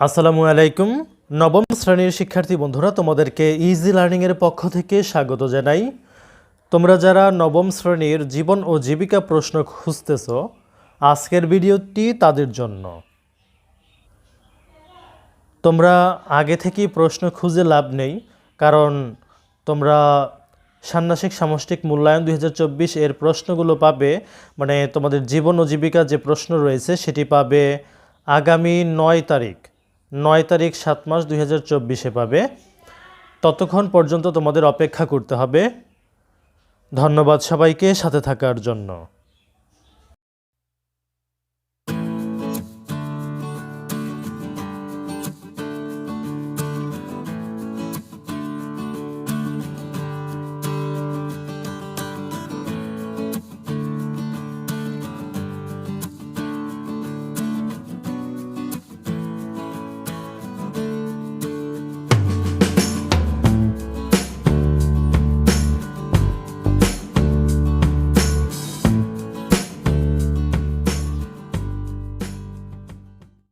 আসসালামু আলাইকুম। নবম শ্রেণির শিক্ষার্থী বন্ধুরা, তোমাদেরকে ইজি লার্নিংয়ের পক্ষ থেকে স্বাগত জানাই। তোমরা যারা নবম শ্রেণির জীবন ও জীবিকা প্রশ্ন খুঁজতেছ, আজকের ভিডিওটি তাদের জন্য। তোমরা আগে থেকেই প্রশ্ন খুঁজে লাভ নেই, কারণ তোমরা ষান্মাসিক সামষ্টিক মূল্যায়ন দুই হাজার চব্বিশ এর প্রশ্নগুলো পাবে। মানে তোমাদের জীবন ও জীবিকা যে প্রশ্ন রয়েছে, সেটি পাবে আগামী নয় তারিখ। নয় তারিখ সাত মাস দুই হাজার চব্বিশে পাবে। ততক্ষণ পর্যন্ত তোমাদের অপেক্ষা করতে হবে। ধন্যবাদ সবাইকে সাথে থাকার জন্য।